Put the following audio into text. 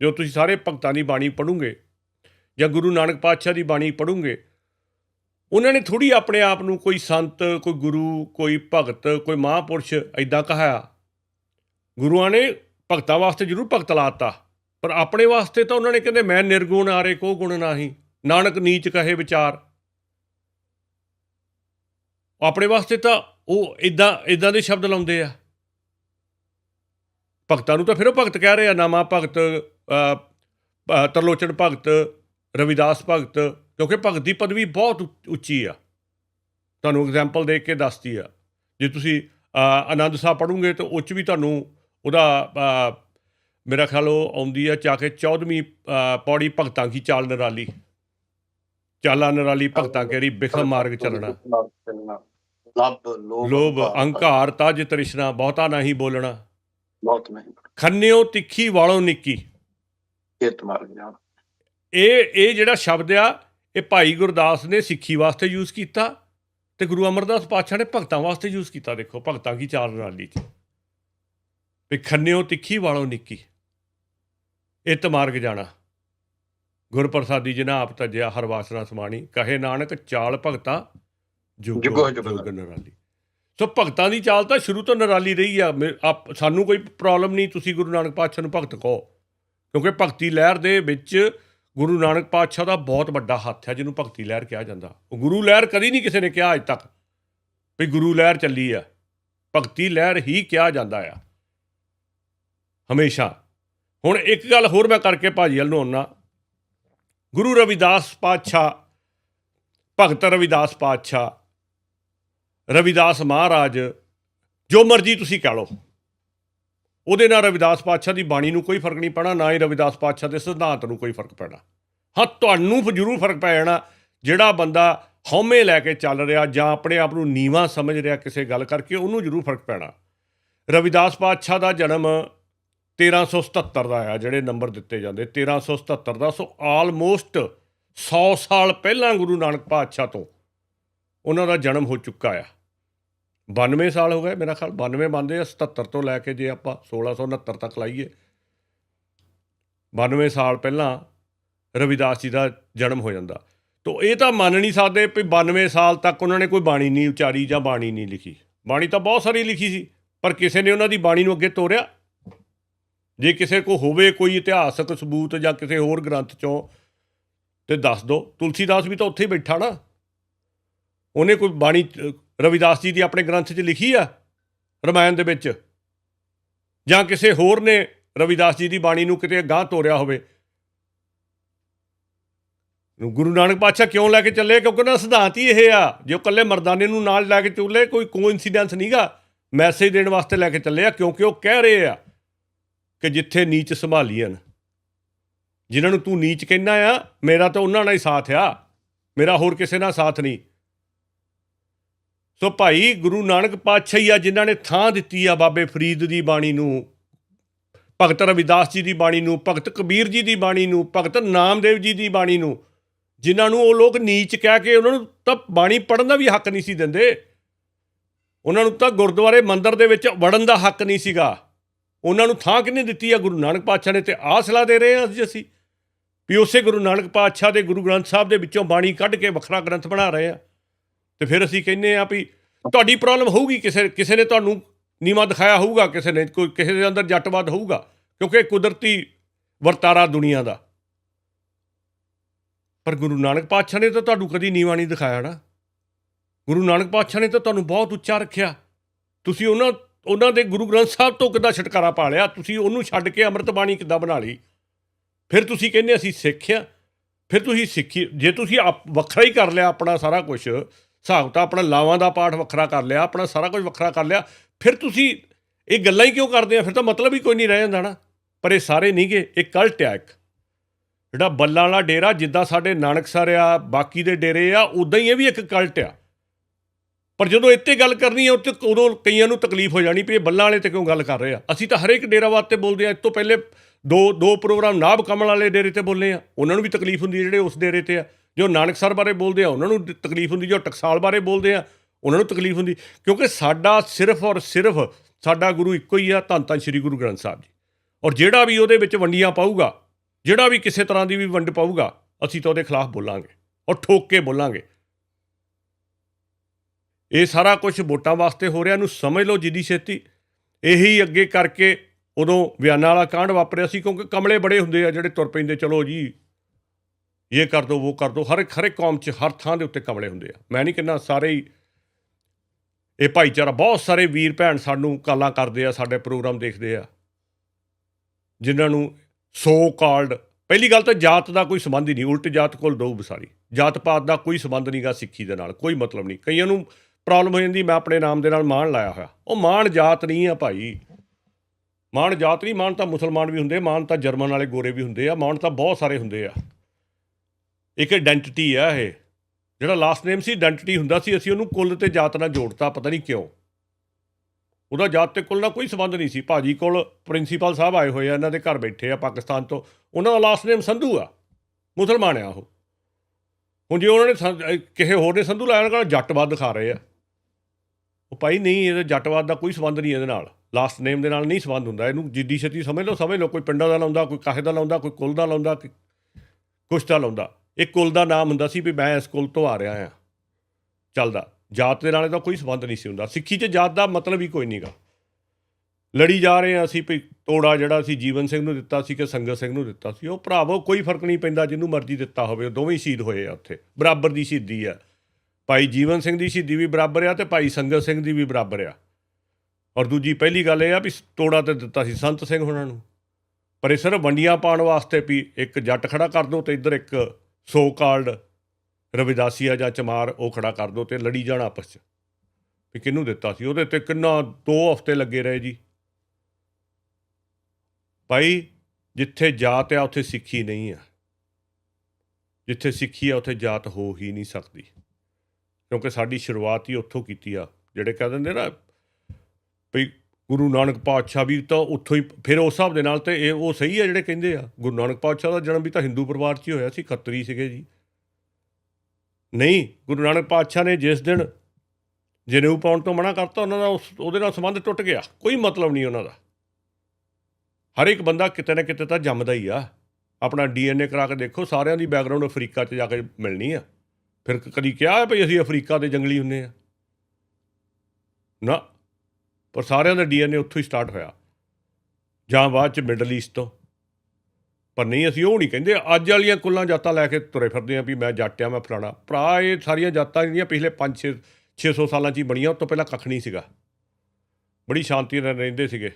ਜੋ ਤੁਸੀਂ ਸਾਰੇ ਭਗਤਾਂ ਦੀ ਬਾਣੀ ਪੜੋਗੇ ਜਾਂ ਗੁਰੂ ਨਾਨਕ ਪਾਤਸ਼ਾਹ ਦੀ ਬਾਣੀ ਪੜ੍ਹੋਗੇ, ਉਹਨਾਂ ਨੇ ਥੋੜੀ ਆਪਣੇ ਆਪ ਨੂੰ ਕੋਈ ਸੰਤ, ਕੋਈ ਗੁਰੂ, ਕੋਈ ਭਗਤ, ਕੋਈ ਮਹਾਂਪੁਰਸ਼ ਐਦਾਂ ਕਹਾਇਆ। ਗੁਰੂਆਂ ਨੇ ਭਗਤਾਂ ਵਾਸਤੇ ਜ਼ਰੂਰ ਭਗਤ ਲਾਤਾ ਪਰ ਆਪਣੇ ਵਾਸਤੇ ਤਾਂ ਉਹਨਾਂ ਨੇ ਕਹਿੰਦੇ, ਮੈਂ ਨਿਰਗੁਣ ਆਰੇ ਕੋ ਗੁਣ ਨਾਹੀ। ਨਾਨਕ ਨੀਚ ਕਹੇ ਵਿਚਾਰ। ਆਪਣੇ ਵਾਸਤੇ ਤਾਂ ਉਹ ਇਦਾਂ ਇਦਾਂ ਦੇ ਸ਼ਬਦ ਲਾਉਂਦੇ ਆ। ਭਗਤਾਂ ਨੂੰ ਤਾਂ ਫਿਰ ਉਹ ਭਗਤ ਕਹਿ ਰਹੇ ਆ, ਨਾਮਾ ਭਗਤ ਤਰਲੋਚਨ ਭਗਤ ਰਵਿਦਾਸ ਭਗਤ ਕਿਉਂਕਿ ਭਗਤ ਦੀ ਪਦਵੀ ਬਹੁਤ ਉੱਚ- ਆ। ਤੁਹਾਨੂੰ ਐਗਜ਼ਾਮਪਲ ਦੇ ਕੇ ਦੱਸਦੀ ਆ। ਜੇ ਤੁਸੀਂ ਆਨੰਦ ਸਾਹਿਬ ਪੜ੍ਹੋਗੇ ਤਾਂ ਉੱਚ ਵੀ ਤੁਹਾਨੂੰ ਉਹਦਾ ਮੇਰਾ ਖਿਆਲ ਉਹ ਆਉਂਦੀ ਆ ਚਾ ਕੇ 14ਵੀਂ ਅ, ਪੌੜੀ ਭਗਤਾਂ ਕੀ ਚਾਲ ਨਿਰਾਲੀ। ਚਾਲਾ ਨਿਰਾਲੀ ਭਗਤਾਂ ਕੇਰੀ ਬਿਖਮ ਮਾਰਗ ਚੱਲਣਾ। ਲੋਭ ਅਹੰਕਾਰ। ਤਜ ਤ੍ਰਿਸ਼ਨਾ ਬਹੁਤਾ ਨਹੀਂ ਬੋਲਣਾ। ਬਹੁਤ ਨਹੀਂ। ਖੰਨਿਓ ਤਿੱਖੀ ਵਾਲੋਂ ਨਿੱਕੀ। ਮਾਰ ਗਿਆ ਇਹ ਇਹ ਜਿਹੜਾ ਸ਼ਬਦ ਆ ਇਹ ਭਾਈ ਗੁਰਦਾਸ ਨੇ ਸਿੱਖੀ ਵਾਸਤੇ ਯੂਜ਼ ਕੀਤਾ ਤੇ ਗੁਰੂ ਅਮਰਦਾਸ ਪਾਤਸ਼ਾਹ ਨੇ ਭਗਤਾਂ ਵਾਸਤੇ ਯੂਜ਼ ਕੀਤਾ। ਦੇਖੋ ਭਗਤਾਂ ਕੀ ਚਾਲ ਨਾਲੀ ਚ। ਵੀ ਖੰਨਿਓ ਤਿੱਖੀ ਵਾਲੋਂ ਨਿੱਕੀ। ਇਤ ਮਾਰਗ ਜਾਣਾ। ਗੁਰਪ੍ਰਸਾਦੀ ਜਿਨਾ ਆਪ ਤਜਿਆ ਹਰ ਵਾਸਨਾ ਸਮਾਣੀ। ਕਹੇ ਨਾਨਕ ਚਾਲ ਭਗਤਾ ਜੁਗੋ ਜੁਗੋ ਨਰਾਲੀ। ਸੋ ਭਗਤਾਂ ਦੀ ਚਾਲ ਤਾਂ ਸ਼ੁਰੂ ਤੋਂ ਨਰਾਲੀ ਰਹੀ ਆ। ਸਾਨੂੰ ਕੋਈ ਪ੍ਰੋਬਲਮ ਨਹੀਂ ਤੁਸੀਂ ਗੁਰੂ ਨਾਨਕ ਪਾਤਸ਼ਾਹ ਨੂੰ ਭਗਤ ਕਹੋ। ਕਿਉਂਕਿ ਭਗਤੀ ਲਹਿਰ ਦੇ ਵਿੱਚ ਗੁਰੂ ਨਾਨਕ ਪਾਤਸ਼ਾਹ ਦਾ ਬਹੁਤ ਵੱਡਾ ਹੱਥ ਹੈ, ਜਿਹਨੂੰ ਭਗਤੀ ਲਹਿਰ ਕਿਹਾ ਜਾਂਦਾ। ਉਹ ਗੁਰੂ ਲਹਿਰ ਕਦੀ ਨਹੀਂ ਕਿਸੇ ਨੇ ਕਿਹਾ ਅਜ ਤੱਕ ਵੀ ਗੁਰੂ ਲਹਿਰ ਚੱਲੀ ਆ। ਭਗਤੀ ਲਹਿਰ ਹੀ ਕਿਹਾ ਜਾਂਦਾ ਆ। ਹਮੇਸ਼ਾ। ਹੁਣ ਇੱਕ ਗੱਲ ਹੋਰ ਮੈਂ ਕਰਕੇ ਭਾਜੀ ਵੱਲ ਨੂੰ ਆਉਣਾ ਗੁਰੂ ਰਵਿਦਾਸ ਪਾਤਸ਼ਾਹ, ਭਗਤ ਰਵਿਦਾਸ ਪਾਤਸ਼ਾਹ, ਰਵਿਦਾਸ ਮਹਾਰਾਜ, ਜੋ ਮਰਜ਼ੀ ਤੁਸੀਂ ਕਹ ਲਓ। ਉਹਦੇ ਨਾਲ ਰਵਿਦਾਸ ਪਾਤਸ਼ਾਹ ਦੀ ਬਾਣੀ ਨੂੰ ਕੋਈ ਫ਼ਰਕ ਨਹੀਂ ਪੈਣਾ, ਨਾ ਹੀ ਰਵਿਦਾਸ ਪਾਤਸ਼ਾਹ ਦੇ ਸਿਧਾਂਤ ਨੂੰ ਕੋਈ ਫ਼ਰਕ ਪੈਣਾ। ਹਾਂ, ਤੁਹਾਨੂੰ ਜ਼ਰੂਰ ਫ਼ਰਕ ਪੈ ਜਾਣਾ ਜਿਹੜਾ ਬੰਦਾ ਹਉਮੈ ਲੈ ਕੇ ਚੱਲ ਰਿਹਾ ਜਾਂ ਆਪਣੇ ਆਪ ਨੂੰ ਨੀਵਾ ਸਮਝ ਰਿਹਾ ਕਿਸੇ ਗੱਲ ਕਰਕੇ, ਉਹਨੂੰ ਜ਼ਰੂਰ ਫ਼ਰਕ ਪੈਣਾ। ਰਵਿਦਾਸ ਪਾਤਸ਼ਾਹ ਦਾ ਜਨਮ 1377 ਦਾ ਆ, ਜਿਹੜੇ ਨੰਬਰ ਦਿੱਤੇ ਜਾਂਦੇ। 1377 ਦਾ, ਸੋ ਆਲਮੋਸਟ 100 ਸਾਲ ਪਹਿਲਾਂ ਗੁਰੂ ਨਾਨਕ ਪਾਤਸ਼ਾਹ ਤੋਂ ਉਹਨਾਂ ਦਾ ਜਨਮ ਹੋ ਚੁੱਕਾ ਆ। 92 ਸਾਲ ਹੋ ਗਏ ਮੇਰਾ ਖਿਆਲ 92 ਬੰਦੇ ਆ 77 ਤੋਂ ਲੈ ਕੇ ਜੇ ਆਪਾਂ 1669 ਤੱਕ ਲਾਈਏ। 92 ਸਾਲ ਪਹਿਲਾਂ ਰਵਿਦਾਸ ਜੀ ਦਾ ਜਨਮ ਹੋ ਜਾਂਦਾ। ਤੋ ਇਹ ਤਾਂ ਮੰਨ ਨਹੀਂ ਸਕਦੇ ਵੀ 92 ਸਾਲ ਤੱਕ ਉਹਨਾਂ ਨੇ ਕੋਈ ਬਾਣੀ ਨਹੀਂ ਉਚਾਰੀ ਜਾਂ ਬਾਣੀ ਨਹੀਂ ਲਿਖੀ। ਬਾਣੀ ਤਾਂ ਬਹੁਤ ਸਾਰੀ ਲਿਖੀ ਸੀ, ਪਰ ਕਿਸੇ ਨੇ ਉਹਨਾਂ ਦੀ ਬਾਣੀ ਨੂੰ ਅੱਗੇ ਤੋਰਿਆ। ਜੇ ਕਿਸੇ ਕੋ ਹੋਵੇ ਕੋਈ ਇਤਿਹਾਸਕ ਸਬੂਤ ਜਾਂ ਕਿਸੇ ਹੋਰ ਗ੍ਰੰਥ ਚੋਂ, ਤੇ ਦੱਸ ਦਿਓ ਤੁਲਸੀਦਾਸ ਵੀ ਤਾਂ ਉੱਥੇ ਹੀ ਬੈਠਾ ਨਾ। ਉਹਨੇ ਕੋਈ ਬਾਣੀ ਰਵਿਦਾਸ ਜੀ ਦੀ ਆਪਣੇ ਗ੍ਰੰਥ 'ਚ ਲਿਖੀ ਆ, ਰਮਾਇਣ ਦੇ ਵਿੱਚ। ਜਾਂ ਕਿਸੇ ਹੋਰ ਨੇ ਰਵਿਦਾਸ ਜੀ ਦੀ ਬਾਣੀ ਨੂੰ ਕਿਤੇ ਗਾਂਹ ਤੋਰਿਆ ਹੋਵੇ। ਗੁਰੂ ਨਾਨਕ ਪਾਤਸ਼ਾਹ ਕਿਉਂ ਲੈ ਕੇ ਚੱਲੇ? ਕਿਉਂਕਿ ਉਹਨਾਂ ਦਾ ਸਿਧਾਂਤ ਹੀ ਇਹ ਆ, ਜੇ ਉਹ ਇਕੱਲੇ ਮਰਦਾਨੇ ਨੂੰ ਨਾਲ ਲੈ ਕੇ ਚੱਲੇ ਕੋਈ ਕੋਇਨਸੀਡੈਂਸ ਨਹੀਂਗਾ ਮੈਸੇਜ ਦੇਣ ਵਾਸਤੇ ਲੈ ਕੇ ਚੱਲੇ ਆ, ਕਿਉਂਕਿ ਉਹ ਕਹਿ ਰਹੇ ਆ ਕਿ ਜਿੱਥੇ ਨੀਚ ਸੰਭਾਲੀਆਂ ਜਿਨ੍ਹਾਂ ਨੂੰ ਤੂੰ ਨੀਚ ਕਹਿੰਦਾ ਆ, ਮੇਰਾ ਤਾਂ ਉਹਨਾਂ ਨਾਲ ਹੀ ਸਾਥ ਆ, ਮੇਰਾ ਹੋਰ ਕਿਸੇ ਨਾਲ ਸਾਥ ਨਹੀਂ। ਸੋ ਭਾਈ ਗੁਰੂ ਨਾਨਕ ਪਾਤਸ਼ਾਹੀ ਆ, ਜਿਨ੍ਹਾਂ ਨੇ ਥਾਂ ਦਿੱਤੀ ਆ ਬਾਬੇ ਫਰੀਦ ਦੀ ਬਾਣੀ ਨੂੰ, ਭਗਤ ਰਵਿਦਾਸ ਜੀ ਦੀ ਬਾਣੀ ਨੂੰ, ਭਗਤ ਕਬੀਰ ਜੀ ਦੀ ਬਾਣੀ ਨੂੰ, ਭਗਤ ਨਾਮਦੇਵ ਜੀ ਦੀ ਬਾਣੀ ਨੂੰ, ਜਿਨ੍ਹਾਂ ਨੂੰ ਉਹ ਲੋਕ ਨੀਚ ਕਹਿ ਕੇ ਉਹਨਾਂ ਨੂੰ ਤਾਂ ਬਾਣੀ ਪੜਨ ਦਾ ਵੀ ਹੱਕ ਨਹੀਂ ਸੀ ਦਿੰਦੇ। ਉਹਨਾਂ ਨੂੰ ਤਾਂ ਗੁਰਦੁਆਰੇ ਮੰਦਿਰ ਦੇ ਵਿੱਚ ਵੜਨ ਦਾ ਹੱਕ ਨਹੀਂ ਸੀਗਾ। ਉਹਨਾਂ ਨੂੰ ਥਾਂ ਕਿਹਨੇ ਦਿੱਤੀ ਆ? ਗੁਰੂ ਨਾਨਕ ਪਾਤਸ਼ਾਹ ਨੇ ਤੇ ਆਹ ਸਲਾਹ ਦੇ ਰਹੇ ਹਾਂ ਅੱਜ ਅਸੀਂ। ਵੀ ਉਸੇ ਗੁਰੂ ਨਾਨਕ ਪਾਤਸ਼ਾਹ ਦੇ ਗੁਰੂ ਗ੍ਰੰਥ ਸਾਹਿਬ ਦੇ ਵਿੱਚੋਂ ਬਾਣੀ ਕੱਢ ਕੇ ਵੱਖਰਾ ਗ੍ਰੰਥ ਬਣਾ ਰਹੇ ਆ। ਤੇ ਫਿਰ ਅਸੀਂ ਕਹਿੰਦੇ ਆ ਵੀ ਤੁਹਾਡੀ ਪ੍ਰੋਬਲਮ ਹੋਊਗੀ, ਕਿਸੇ ਕਿਸੇ ਨੇ ਤੁਹਾਨੂੰ ਨੀਵਾ ਦਿਖਾਇਆ ਹੋਊਗਾ, ਕਿਸੇ ਨੇ ਕੋਈ, ਕਿਸੇ ਦੇ ਅੰਦਰ ਜੱਟਵਾਦ ਹੋਊਗਾ, ਕਿਉਂਕਿ ਕੁਦਰਤੀ ਵਰਤਾਰਾ ਦੁਨੀਆ ਦਾ। ਪਰ ਗੁਰੂ ਨਾਨਕ ਪਾਤਸ਼ਾਹ ਨੇ ਤਾਂ ਤੁਹਾਨੂੰ ਕਦੀ ਨੀਵਾ ਨਹੀਂ ਦਿਖਾਇਆ ਨਾ। ਗੁਰੂ ਨਾਨਕ ਪਾਤਸ਼ਾਹ ਨੇ ਤਾਂ ਤੁਹਾਨੂੰ ਬਹੁਤ ਉੱਚਾ ਰੱਖਿਆ। ਤੁਸੀਂ ਉਹਨਾਂ ਉਹਨਾਂ ਦੇ ਗੁਰੂ ਗ੍ਰੰਥ ਸਾਹਿਬ ਤੋਂ ਕਿੱਦਾਂ ਛੁਟਕਾਰਾ ਪਾ ਲਿਆ? ਤੁਸੀਂ ਉਹਨੂੰ ਛੱਡ ਕੇ ਅੰਮ੍ਰਿਤ ਬਾਣੀ ਕਿੱਦਾਂ ਬਣਾ ਲਈ? ਫਿਰ ਤੁਸੀਂ ਕਹਿੰਦੇ ਅਸੀਂ ਸਿੱਖ ਆ ਫਿਰ ਤੁਸੀਂ ਸਿੱਖੀ, ਜੇ ਤੁਸੀਂ ਆਪ- ਵੱਖਰਾ ਹੀ ਕਰ ਲਿਆ ਆਪਣਾ ਸਾਰਾ ਕੁਝ ਹਿਸਾਬ ਤਾਂ ਆਪਣਾ ਲਾਵਾਂ ਦਾ ਪਾਠ ਵੱਖਰਾ ਕਰ ਲਿਆ, ਆਪਣਾ ਸਾਰਾ ਕੁਝ ਵੱਖਰਾ ਕਰ ਲਿਆ, ਫਿਰ ਤੁਸੀਂ ਇਹ ਗੱਲਾਂ ਹੀ ਕਿਉਂ ਕਰਦੇ ਆ? ਫਿਰ ਤਾਂ ਮਤਲਬ ਹੀ ਕੋਈ ਨਹੀਂ ਰਹਿ ਜਾਂਦਾ ਨਾ। ਪਰ ਇਹ ਸਾਰੇ ਨਹੀਂਗੇ ਇਹ ਕਲਟ ਆ ਇੱਕ। ਜਿਹੜਾ ਬੱਲਾਂ ਵਾਲਾ ਡੇਰਾ, ਜਿੱਦਾਂ ਸਾਡੇ ਨਾਨਕਸਰ ਆ, ਬਾਕੀ ਦੇ ਡੇਰੇ ਆ ਉਦਾਂ ਹੀ ਇਹ ਵੀ ਇੱਕ ਕਲਟ ਆ। ਪਰ ਜਦੋਂ ਇੱਥੇ ਗੱਲ ਕਰਨੀ ਹੈ ਉੱਤੇ ਉਦੋਂ ਕਈਆਂ ਨੂੰ ਤਕਲੀਫ ਹੋ ਜਾਣੀ ਵੀ ਇਹ ਬੱਲਾਂ ਵਾਲੇ ਤੇ ਕਿਉਂ ਗੱਲ ਕਰ ਰਹੇ ਆ? ਅਸੀਂ ਤਾਂ ਹਰੇਕ ਡੇਰਾ ਵਾਸਤੇ ਬੋਲਦੇ ਆ, ਇਸ ਤੋਂ ਪਹਿਲੇ ਦੋ ਦੋ ਪ੍ਰੋਗਰਾਮ ਨਾਭ ਕਮਲ ਵਾਲੇ ਡੇਰੇ ਤੇ ਬੋਲੇ ਆ। ਉਹਨਾਂ ਨੂੰ ਵੀ ਤਕਲੀਫ ਹੁੰਦੀ ਹੈ ਜਿਹੜੇ ਉਸ ਡੇਰੇ ਤੇ ਆ। ਜੋ ਨਾਨਕਸਰ ਬਾਰੇ ਬੋਲਦੇ ਆ, ਉਹਨਾਂ ਨੂੰ ਤਕਲੀਫ ਹੁੰਦੀ, ਜੋ ਟਕਸਾਲ ਬਾਰੇ ਬੋਲਦੇ ਆ, ਉਹਨਾਂ ਨੂੰ ਤਕਲੀਫ ਹੁੰਦੀ। ਕਿਉਂਕਿ ਸਾਡਾ ਸਿਰਫ ਔਰ ਸਿਰਫ ਸਾਡਾ ਗੁਰੂ ਇੱਕੋ ਹੀ ਆ, ਧੰਨ ਧੰਨ ਸ੍ਰੀ ਗੁਰੂ ਗ੍ਰੰਥ ਸਾਹਿਬ ਜੀ। ਔਰ ਜਿਹੜਾ ਵੀ ਉਹਦੇ ਵਿੱਚ ਵੰਡੀਆਂ ਪਾਊਗਾ, ਜਿਹੜਾ ਵੀ ਕਿਸੇ ਤਰ੍ਹਾਂ ਦੀ ਵੀ ਵੰਡ ਪਾਊਗਾ, ਅਸੀਂ ਤਾਂ ਉਹਦੇ ਖਿਲਾਫ ਬੋਲਾਂਗੇ ਔਰ ਠੋਕ ਕੇ ਬੋਲਾਂਗੇ। ਇਹ ਸਾਰਾ ਕੁਝ ਵੋਟਾਂ ਵਾਸਤੇ ਹੋ ਰਿਹਾ ਨੂੰ ਸਮਝ ਲਓ ਜਿੱਦੀ ਛੇਤੀ। ਇਹੀ ਅੱਗੇ ਕਰਕੇ ਉਦੋਂ ਬਿਆਨਾਂ ਵਾਲਾ ਕਾਂਡ ਵਾਪਰਿਆ ਸੀ, ਕਿਉਂਕਿ ਕਮਲੇ ਬੜੇ ਹੁੰਦੇ ਆ ਜਿਹੜੇ ਤੁਰ ਪੈਂਦੇ, ਚਲੋ ਜੀ ਇਹ ਕਰ ਦੋ, ਉਹ ਕਰ ਦੋ, ਹਰ ਇੱਕ ਹਰ ਇੱਕ ਕੌਮ 'ਚ ਹਰ ਥਾਂ ਦੇ ਉੱਤੇ ਕਮਲੇ ਹੁੰਦੇ ਆ। ਮੈਂ ਨਹੀਂ ਕਹਿੰਦਾ ਸਾਰੇ ਹੀ ਇਹ ਭਾਈਚਾਰਾ, ਬਹੁਤ ਸਾਰੇ ਵੀਰ ਭੈਣ ਸਾਨੂੰ ਕਾਲਾਂ ਕਰਦੇ ਆ, ਸਾਡੇ ਪ੍ਰੋਗਰਾਮ ਦੇਖਦੇ ਆ। ਜਿਨ੍ਹਾਂ ਨੂੰ ਸੋ ਕਾਲਡ ਪਹਿਲੀ ਗੱਲ ਤਾਂ ਜਾਤ ਦਾ ਕੋਈ ਸੰਬੰਧ ਹੀ ਨਹੀਂ, ਉਲਟ ਜਾਤ ਕੋਲ ਦੋ ਬਸਾਰੀ ਜਾਤ ਪਾਤ ਦਾ ਕੋਈ ਸੰਬੰਧ ਨਹੀਂਗਾ ਸਿੱਖੀ ਦੇ ਨਾਲ, ਕੋਈ ਮਤਲਬ ਨਹੀਂ। ਕਈਆਂ ਨੂੰ ਪ੍ਰੋਬਲਮ ਹੋ ਜਾਂਦੀ, ਮੈਂ ਆਪਣੇ ਨਾਮ ਦੇ ਨਾਲ ਮਾਣ ਲਾਇਆ ਹੋਇਆ। ਉਹ ਮਾਣ ਜਾਤ ਨਹੀਂ ਆ ਭਾਈ। ਮਾਣ ਜਾਤ ਨਹੀਂ, ਮਾਣ ਤਾਂ ਮੁਸਲਮਾਨ ਵੀ ਹੁੰਦੇ, ਮਾਣ ਤਾਂ ਜਰਮਨ ਵਾਲੇ ਗੋਰੇ ਵੀ ਹੁੰਦੇ ਆ, ਮਾਣ ਤਾਂ ਬਹੁਤ ਸਾਰੇ ਹੁੰਦੇ ਆ। ਇੱਕ ਆਇਡੈਂਟੀਟੀ ਆ ਇਹ। ਜਿਹੜਾ ਲਾਸਟ ਨੇਮ ਸੀ ਆਇਡੈਂਟੀਟੀ ਹੁੰਦਾ ਸੀ, ਅਸੀਂ ਉਹਨੂੰ ਕੁੱਲ ਤੇ ਜਾਤ ਨਾਲ ਜੋੜਤਾ, ਪਤਾ ਨਹੀਂ ਕਿਉਂ। ਉਹਦਾ ਜਾਤ ਤੇ ਕੁੱਲ ਨਾਲ ਕੋਈ ਸੰਬੰਧ ਨਹੀਂ ਸੀ। ਭਾਜੀ ਕੋਲ ਪ੍ਰਿੰਸੀਪਲ ਸਾਹਿਬ ਆਏ ਹੋਏ ਆ, ਇਹਨਾਂ ਦੇ ਘਰ ਬੈਠੇ ਆ ਪਾਕਿਸਤਾਨ ਤੋਂ। ਉਹਨਾਂ ਦਾ ਲਾਸਟ ਨੇਮ ਸੰਧੂ ਆ, ਮੁਸਲਮਾਨ ਆ ਉਹ। ਹੁਣ ਜੇ ਉਹਨਾਂ ਨੇ ਸੰ- ਕਿਸੇ ਹੋਰ ਨੇ ਸੰਧੂ ਲਾਇਆ, ਉਹਨਾਂ ਜੱਟਵਾਦ ਦਿਖਾ ਰਹੇ ਆ। ਉਹ ਭਾਈ ਨਹੀਂ, ਇਹਦਾ ਜੱਟਵਾਦ ਦਾ ਕੋਈ ਸੰਬੰਧ ਨਹੀਂ ਇਹਦੇ ਨਾਲ। ਲਾਸਟ ਨੇਮ ਦੇ ਨਾਲ ਨਹੀਂ ਸੰਬੰਧ ਹੁੰਦਾ। ਇਹਨੂੰ ਜਿੱਦੀ ਛੇਤੀ ਸਮਝ ਲਓ ਸਮਝ ਲਓ, ਕੋਈ ਪਿੰਡਾਂ ਦਾ ਲਾਉਂਦਾ, ਕੋਈ ਕਾਹੇ ਦਾ ਲਾਉਂਦਾ, ਕੋਈ ਕੁੱਲ ਦਾ ਲਾਉਂਦਾ ਕੁਛ ਦਾ ਲਾਉਂਦਾ। ਇਹ ਕੁਲ ਦਾ ਨਾਮ ਹੁੰਦਾ ਸੀ ਵੀ ਮੈਂ ਇਸ ਕੁਲ ਤੋਂ ਆ ਰਿਹਾ ਆ ਚੱਲਦਾ। ਜਾਤ ਦੇ ਨਾਲ ਇਹਦਾ ਕੋਈ ਸੰਬੰਧ ਨਹੀਂ ਸੀ ਹੁੰਦਾ। ਸਿੱਖੀ 'ਚ ਜਾਤ ਦਾ ਮਤਲਬ ਹੀ ਕੋਈ ਨਹੀਂਗਾ ਲੜੀ ਜਾ ਰਹੇ ਹਾਂ ਅਸੀਂ ਵੀ ਤੋੜਾ ਜਿਹੜਾ ਸੀ ਜੀਵਨ ਸਿੰਘ ਨੂੰ ਦਿੱਤਾ ਸੀ ਕਿ ਸੰਗਤ ਸਿੰਘ ਨੂੰ ਦਿੱਤਾ ਸੀ, ਉਹ ਭਰਾਵੋ ਕੋਈ ਫ਼ਰਕ ਨਹੀਂ ਪੈਂਦਾ ਜਿਹਨੂੰ ਮਰਜ਼ੀ ਦਿੱਤਾ ਹੋਵੇ, ਉਹ ਦੋਵੇਂ ਸ਼ਹੀਦ ਹੋਏ ਆ ਉੱਥੇ। ਬਰਾਬਰ ਦੀ ਸ਼ਹੀਦੀ ਆ। ਭਾਈ ਜੀਵਨ ਸਿੰਘ ਦੀ ਸ਼ਹੀਦੀ ਵੀ ਬਰਾਬਰ ਆ ਤੇ ਭਾਈ ਸੰਗਤ ਸਿੰਘ ਦੀ ਵੀ ਬਰਾਬਰ ਆ। ਔਰ ਦੂਜੀ ਪਹਿਲੀ ਗੱਲ ਇਹ ਆ ਵੀ ਤੋੜਾ ਤੇ ਦਿੱਤਾ ਸੀ ਸੰਤ ਸਿੰਘ ਉਹਨਾਂ ਨੂੰ। ਪਰ ਇਹ ਸਿਰਫ ਵੰਡੀਆਂ ਪਾਉਣ ਵਾਸਤੇ ਵੀ ਇੱਕ ਜੱਟ ਖੜਾ ਕਰ ਦੋ ਤੇ ਇੱਧਰ ਇੱਕ ਸੋ ਕਾਲਡ ਰਵਿਦਾਸੀਆ ਜਾਂ ਚਮਾਰ, ਉਹ ਖੜਾ ਕਰ ਦੋ ਤੇ ਲੜੀ ਜਾਣ ਆਪਸ 'ਚ। ਵੀ ਕਿਹਨੂੰ ਦਿੱਤਾ ਸੀ? ਉਹਦੇ ਤੇ ਕਿੰਨਾ 2 ਹਫ਼ਤੇ ਲੱਗੇ ਰਹੇ ਜੀ। ਭਾਈ, ਜਿੱਥੇ ਜਾਤ ਆ, ਉੱਥੇ ਸਿੱਖੀ ਨਹੀਂ ਆ। ਜਿੱਥੇ ਸਿੱਖੀ ਆ, ਉੱਥੇ ਜਾਤ ਹੋ ਹੀ ਨਹੀਂ ਸਕਦੀ। ਕਿਉਂਕਿ ਸਾਡੀ ਸ਼ੁਰੂਆਤ ਹੀ ਉੱਥੋਂ ਕੀਤੀ ਆ। ਜਿਹੜੇ ਕਹਿ ਦਿੰਦੇ ਨਾ ਵੀ ਗੁਰੂ ਨਾਨਕ ਪਾਤਸ਼ਾਹ ਵੀ ਤਾਂ ਉੱਥੋਂ ਹੀ, ਫਿਰ ਉਸ ਹਿਸਾਬ ਦੇ ਨਾਲ ਤੇ ਇਹ ਉਹ ਸਹੀ ਆ ਜਿਹੜੇ ਕਹਿੰਦੇ ਆ, ਗੁਰੂ ਨਾਨਕ ਪਾਤਸ਼ਾਹ ਦਾ ਜਨਮ ਵੀ ਤਾਂ ਹਿੰਦੂ ਪਰਿਵਾਰ 'ਚ ਹੀ ਹੋਇਆ ਸੀ ਖੱਤਰੀ ਸੀਗੇ ਜੀ। ਨਹੀਂ, ਗੁਰੂ ਨਾਨਕ ਪਾਤਸ਼ਾਹ ਨੇ ਜਿਸ ਦਿਨ ਜਨੇਊ ਪਾਉਣ ਤੋਂ ਮਨਾ ਕਰਤਾ, ਉਹਨਾਂ ਦਾ ਉਸ, ਉਹਦੇ ਨਾਲ ਸੰਬੰਧ ਟੁੱਟ ਗਿਆ, ਕੋਈ ਮਤਲਬ ਨਹੀਂ ਉਹਨਾਂ ਦਾ। ਹਰ ਇੱਕ ਬੰਦਾ ਕਿਤੇ ਨਾ ਕਿਤੇ ਤਾਂ ਜੰਮਦਾ ਹੀ ਆ। ਆਪਣਾ ਡੀਐਨਏ ਕਰਾ ਕੇ ਦੇਖੋ, ਸਾਰਿਆਂ ਦੀ ਬੈਕਗ੍ਰਾਉਂਡ ਅਫਰੀਕਾ 'ਚ ਜਾ ਕੇ ਮਿਲਣੀ ਆ। ਫਿਰ ਕਦੀ ਕਿਹਾ ਹੈ ਭਈ ਅਸੀਂ ਅਫਰੀਕਾ ਦੇ ਜੰਗਲੀ ਹੁੰਨੇ ਆ। ਨਾ ਔਰ ਸਾਰਿਆਂ ਦਾ ਡੀਐਨਏ ਉੱਥੋਂ ਹੀ ਸਟਾਰਟ ਹੋਇਆ। ਜਾਂ ਬਾਅਦ 'ਚ ਮਿਡਲ ਈਸਟ ਤੋਂ। ਪਰ ਨਹੀਂ, ਅਸੀਂ ਉਹ ਨਹੀਂ ਕਹਿੰਦੇ। ਅੱਜ ਵਾਲੀਆਂ ਕੁੱਲਾਂ ਜਾਤਾਂ ਲੈ ਕੇ ਤੁਰੇ ਫਿਰਦੇ ਆ ਵੀ ਮੈਂ ਜੱਟ ਆ ਮੈਂ ਫਲਾਣਾ। ਭਰਾ, ਇਹ ਸਾਰੀਆਂ ਜਾਤਾਂ ਜਿਹੜੀਆਂ ਪਿਛਲੇ 5 6 600 ਸਾਲਾਂ 'ਚ ਹੀ ਬਣੀਆਂ ਉਸ ਤੋਂ ਪਹਿਲਾਂ ਕੱਖ ਨਹੀਂ ਸੀਗਾ। ਬੜੀ ਸ਼ਾਂਤੀ ਨਾਲ ਰਹਿੰਦੇ ਸੀਗੇ।